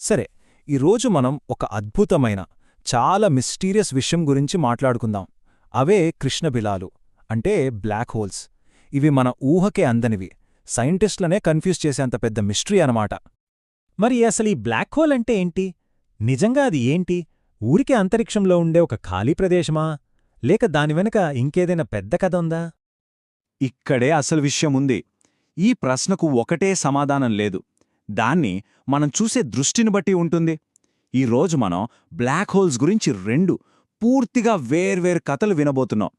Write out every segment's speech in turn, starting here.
సరే ఈరోజు మనం ఒక అద్భుతమైన చాలా మిస్టీరియస్ విషయం గురించి మాట్లాడుకుందాం. అవే కృష్ణబిలాలు అంటే బ్లాక్ హోల్స్. ఇవి మన ఊహకే అందనివి. సైంటిస్టులనే కన్ఫ్యూజ్ చేసేంత పెద్ద మిస్టరీ అనమాట మరి అసలు ఈ బ్లాక్ హోల్ అంటే ఏంటి? నిజంగా అది ఏంటి? ఊరికే అంతరిక్షంలో ఉండే ఒక ఖాళీ ప్రదేశమా? లేక దాని వెనక ఇంకేదైనా పెద్ద కథ ఉందా? ఇక్కడే అసలు విషయం ఉంది. ఈ ప్రశ్నకు ఒకటే సమాధానం లేదు. దాన్ని మనం చూసే దృష్టిని బట్టి ఉంటుంది. ఈరోజు మనం బ్లాక్ హోల్స్ గురించి రెండు పూర్తిగా వేర్వేరు కథలు వినబోతున్నాం.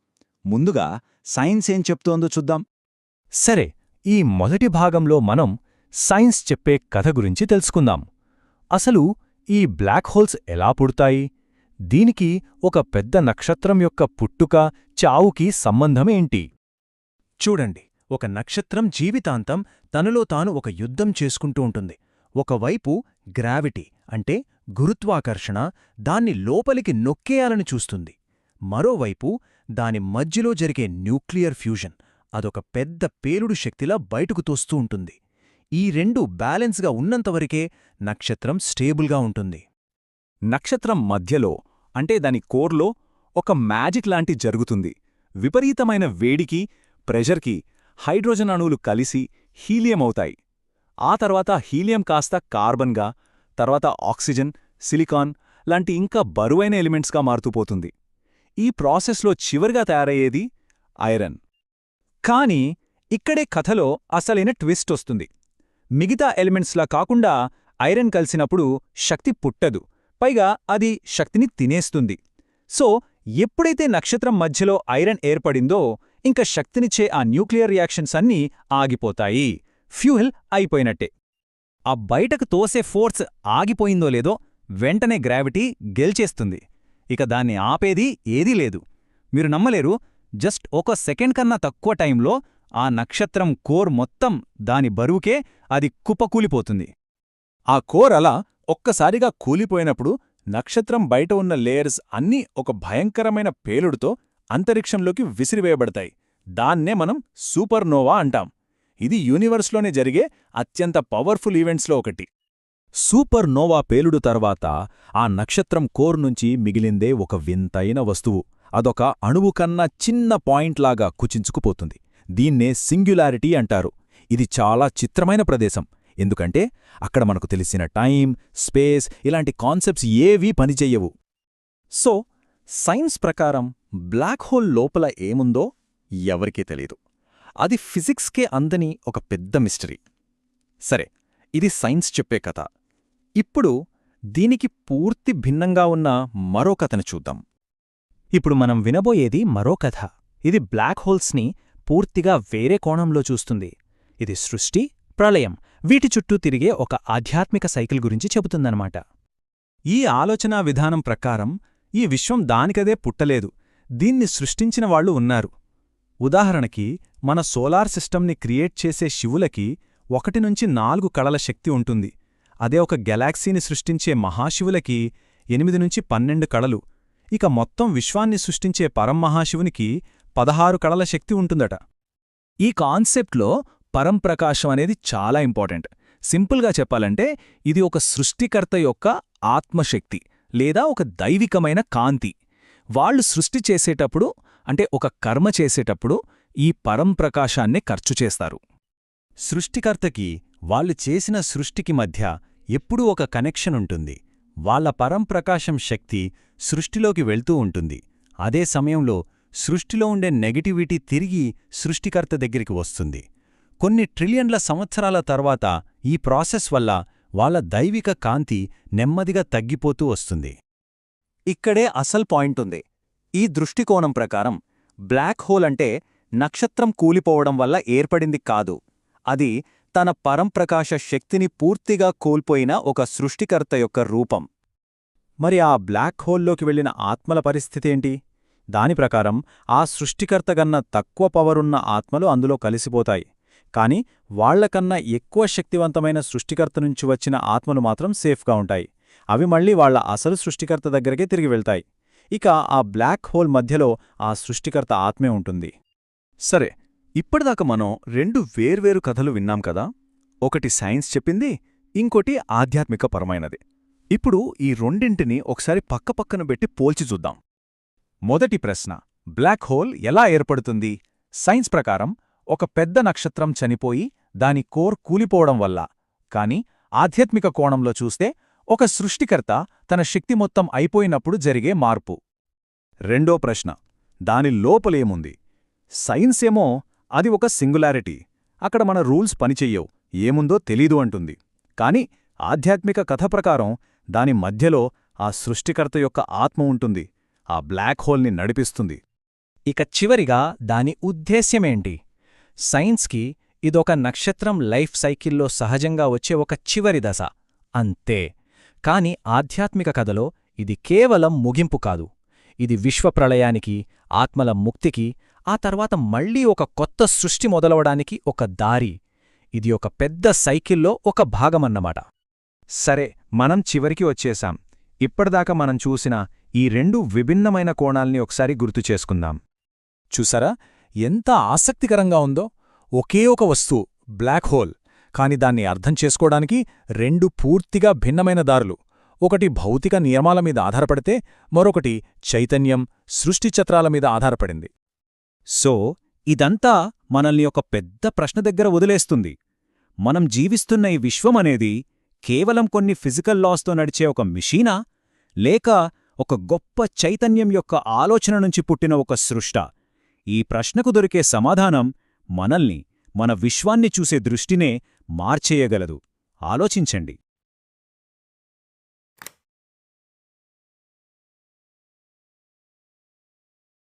ముందుగా సైన్స్ ఏం చెప్తోందో చూద్దాం. సరే ఈ మొదటి భాగంలో మనం సైన్స్ చెప్పే కథ గురించి తెలుసుకుందాం. అసలు ఈ బ్లాక్ హోల్స్ ఎలా పుడతాయి? దీనికి ఒక పెద్ద నక్షత్రం యొక్క పుట్టుక చావుకి సంబంధమేంటి చూడండి ఒక నక్షత్రం జీవితాంతం తనలో తాను ఒక యుద్ధం చేసుకుంటూ ఉంటుంది. ఒకవైపు గ్రావిటీ అంటే గురుత్వాకర్షణ దాన్ని లోపలికి నొక్కేయాలని చూస్తుంది. మరోవైపు దాని మధ్యలో జరిగే న్యూక్లియర్ ఫ్యూజన్ అదొక పెద్ద పేలుడు శక్తిలా బయటకు తోస్తూ ఉంటుంది. ఈ రెండు బ్యాలెన్స్గా ఉన్నంతవరకే నక్షత్రం స్టేబుల్గా ఉంటుంది. నక్షత్రం మధ్యలో అంటే దాని కోర్లో ఒక మ్యాజిక్ లాంటి జరుగుతుంది. విపరీతమైన వేడికి ప్రెషర్కి హైడ్రోజన్ అణువులు కలిసి హీలియం అవుతాయి ఆ తర్వాత హీలియం కాస్త కార్బన్గా తర్వాత ఆక్సిజన్ సిలికాన్ లాంటి ఇంకా బరువైన ఎలిమెంట్స్గా మారుతూపోతుంది ఈ ప్రాసెస్లో చివరిగా తయారయ్యేది ఐరన్. కానీ ఇక్కడే కథలో అసలైన ట్విస్ట్ వస్తుంది. మిగతా ఎలిమెంట్స్లా కాకుండా ఐరన్ కలిసినప్పుడు శక్తి పుట్టదు. పైగా అది శక్తిని తినేస్తుంది. సో ఎప్పుడైతే నక్షత్రం మధ్యలో ఐరన్ ఏర్పడిందో ఇంక శక్తినిచ్చే ఆ న్యూక్లియర్ రియాక్షన్స్ అన్నీ ఆగిపోతాయి. ఫ్యూయల్ అయిపోయినట్టే. ఆ బయటకు తోసే ఫోర్స్ ఆగిపోయిందో లేదో వెంటనే గ్రావిటీ గెల్చేస్తుంది. ఇక దాన్ని ఆపేది ఏదీ లేదు. మీరు నమ్మలేరు జస్ట్ ఒక సెకండ్ కన్నా తక్కువ టైంలో ఆ నక్షత్రం కోర్ మొత్తం దాని బరువుకే అది కుపకూలిపోతుంది ఆ కోర్ అలా ఒక్కసారిగా కూలిపోయినప్పుడు నక్షత్రం బయట ఉన్న లేయర్స్ అన్నీ ఒక భయంకరమైన పేలుడుతో అంతరిక్షంలోకి విసిరివేయబడతాయి. దాన్నే మనం సూపర్నోవా అంటాం. ఇది యూనివర్స్లోనే జరిగే అత్యంత పవర్ఫుల్ ఈవెంట్స్లో ఒకటి. సూపర్ నోవా పేలుడు తర్వాత ఆ నక్షత్రం కోర్ నుంచి మిగిలిందే ఒక వింతైన వస్తువు. అదొక అణువు కన్నా చిన్న పాయింట్లాగా కుచించుకుపోతుంది. దీన్నే సింగ్యులారిటీ అంటారు. ఇది చాలా చిత్రమైన ప్రదేశం. ఎందుకంటే అక్కడ మనకు తెలిసిన టైం స్పేస్ ఇలాంటి కాన్సెప్ట్స్ ఏవీ పనిచెయ్యవు సో సైన్స్ ప్రకారం బ్లాక్ హోల్ లోపల ఏముందో ఎవరికీ తెలీదు. అది ఫిజిక్స్కే అందని ఒక పెద్ద మిస్టరీ. సరే ఇది సైన్స్ చెప్పే కథ. ఇప్పుడు దీనికి పూర్తి భిన్నంగా ఉన్న మరో కథను చూద్దాం. ఇప్పుడు మనం వినబోయేది మరో కథ. ఇది బ్లాక్ హోల్స్ని పూర్తిగా వేరే కోణంలో చూస్తుంది. ఇది సృష్టి ప్రళయం. వీటి చుట్టూ తిరిగే ఒక ఆధ్యాత్మిక సైకిల్ గురించి చెబుతుందన్నమాట. ఈ ఆలోచనా విధానం ప్రకారం ఈ విశ్వం దానికదే పుట్టలేదు. దీన్ని సృష్టించిన వాళ్ళు ఉన్నారు. ఉదాహరణకి మన సోలార్ సిస్టమ్ని క్రియేట్ చేసే శివులకి ఒకటి నుంచి నాలుగు కళల శక్తి ఉంటుంది. అదే ఒక గెలాక్సీని సృష్టించే మహాశివులకి ఎనిమిది నుంచి పన్నెండు కళలు. ఇక మొత్తం విశ్వాన్ని సృష్టించే పరంమహాశివునికి పదహారు కళల శక్తి ఉంటుందట. ఈ కాన్సెప్ట్లో పరంప్రకాశం అనేది చాలా ఇంపార్టెంట్. సింపుల్గా చెప్పాలంటే ఇది ఒక సృష్టికర్త యొక్క ఆత్మశక్తి. లేదా ఒక దైవికమైన కాంతి. వాళ్ళు సృష్టి చేసేటప్పుడు అంటే ఒక కర్మ చేసేటప్పుడు ఈ పరంప్రకాశాన్నే ఖర్చు చేస్తారు. సృష్టికర్తకి వాళ్ళు చేసిన సృష్టికి మధ్య ఎప్పుడూ ఒక కనెక్షన్ ఉంటుంది. వాళ్ళ పరంప్రకాశం శక్తి సృష్టిలోకి వెళ్తూ ఉంటుంది. అదే సమయంలో సృష్టిలో ఉండే నెగటివిటీ తిరిగి సృష్టికర్త దగ్గరికి వస్తుంది. కొన్ని ట్రిలియన్ల సంవత్సరాల తర్వాత ఈ ప్రాసెస్ వల్ల వాళ్ళ దైవిక కాంతి నెమ్మదిగా తగ్గిపోతూ వస్తుంది. ఇక్కడే అసల్ పాయింట్ ఉంది. ఈ దృష్టికోణం ప్రకారం బ్లాక్ హోల్ అంటే నక్షత్రం కూలిపోవడం వల్ల ఏర్పడింది కాదు. అది తన పరంప్రకాశ శక్తిని పూర్తిగా కోల్పోయిన ఒక సృష్టికర్త యొక్క రూపం. మరి ఆ బ్లాక్ హోల్లోకి వెళ్ళిన ఆత్మల పరిస్థితేంటి దాని ప్రకారం ఆ సృష్టికర్తగన్న తక్కువ పవరున్న ఆత్మలు అందులో కలిసిపోతాయి. కాని వాళ్ళకన్నా ఎక్కువ శక్తివంతమైన సృష్టికర్త నుంచి వచ్చిన ఆత్మలు మాత్రం సేఫ్గా ఉంటాయి. అవి మళ్ళీ వాళ్ళ అసలు సృష్టికర్త దగ్గరకే తిరిగి వెళ్తాయి. ఇక ఆ బ్లాక్ హోల్ మధ్యలో ఆ సృష్టికర్త ఆత్మే ఉంటుంది. సరే ఇప్పటిదాకా మనం రెండు వేర్వేరు కథలు విన్నాం కదా? ఒకటి సైన్స్ చెప్పింది ఇంకోటి ఆధ్యాత్మిక పరమైనది ఇప్పుడు ఈ రెండింటిని ఒకసారి పక్కపక్కన పెట్టి పోల్చి చూద్దాం. మొదటి ప్రశ్న బ్లాక్ హోల్ ఎలా ఏర్పడుతుంది? సైన్స్ ప్రకారం ఒక పెద్ద నక్షత్రం చనిపోయి దాని కోర్ కూలిపోవడం వల్ల. కాని ఆధ్యాత్మిక కోణంలో చూస్తే ఒక సృష్టికర్త తన శక్తి మొత్తం అయిపోయినప్పుడు జరిగే మార్పు. రెండో ప్రశ్న దాని లోపలేముంది సైన్స్ ఏమో అది ఒక సింగులారిటీ. అక్కడ మన రూల్స్ పనిచెయ్యవు ఏముందో తెలీదు అంటుంది. కాని ఆధ్యాత్మిక కథ ప్రకారం దాని మధ్యలో ఆ సృష్టికర్త యొక్క ఆత్మ ఉంటుంది ఆ బ్లాక్ హోల్ని నడిపిస్తుంది. ఇక చివరిగా దాని ఉద్దేశ్యమేంటి? సైన్స్కి ఇదొక నక్షత్రం లైఫ్ సైకిల్లో సహజంగా వచ్చే ఒక చివరి దశ. అంతే. కాని ఆధ్యాత్మిక కథలో ఇది కేవలం ముగింపు కాదు. ఇది విశ్వప్రళయానికి ఆత్మల ముక్తికి ఆ తర్వాత మళ్ళీ ఒక కొత్త సృష్టి మొదలవడానికి ఒక దారి. ఇది ఒక పెద్ద సైకిల్లో ఒక భాగమన్నమాట. సరే మనం చివరికి వచ్చేశాం. ఇప్పటిదాకా మనం చూసిన ఈ రెండు విభిన్నమైన కోణాల్ని ఒకసారి గుర్తు చేసుకుందాం. చూసారా? ఎంత ఆసక్తికరంగా ఉందో ఒకే ఒక వస్తువు బ్లాక్ హోల్ కాని దాన్ని అర్థం చేసుకోవడానికి రెండు పూర్తిగా భిన్నమైన దారులు. ఒకటి భౌతిక నియమాల మీద ఆధారపడితే మరొకటి చైతన్యం సృష్టి చత్రాల మీద ఆధారపడింది. సో ఇదంతా మనల్ని ఒక పెద్ద ప్రశ్న దగ్గర వదిలేస్తుంది. మనం జీవిస్తున్న ఈ విశ్వమనేది కేవలం కొన్ని ఫిజికల్ లాస్తో నడిచే ఒక మిషీనా? లేక ఒక గొప్ప చైతన్యం యొక్క ఆలోచన నుంచి పుట్టిన ఒక సృష్ట? ఈ ప్రశ్నకు దొరికే సమాధానం మనల్ని మన విశ్వాన్ని చూసే దృష్టినే మార్చేయగలదు. ఆలోచించండి.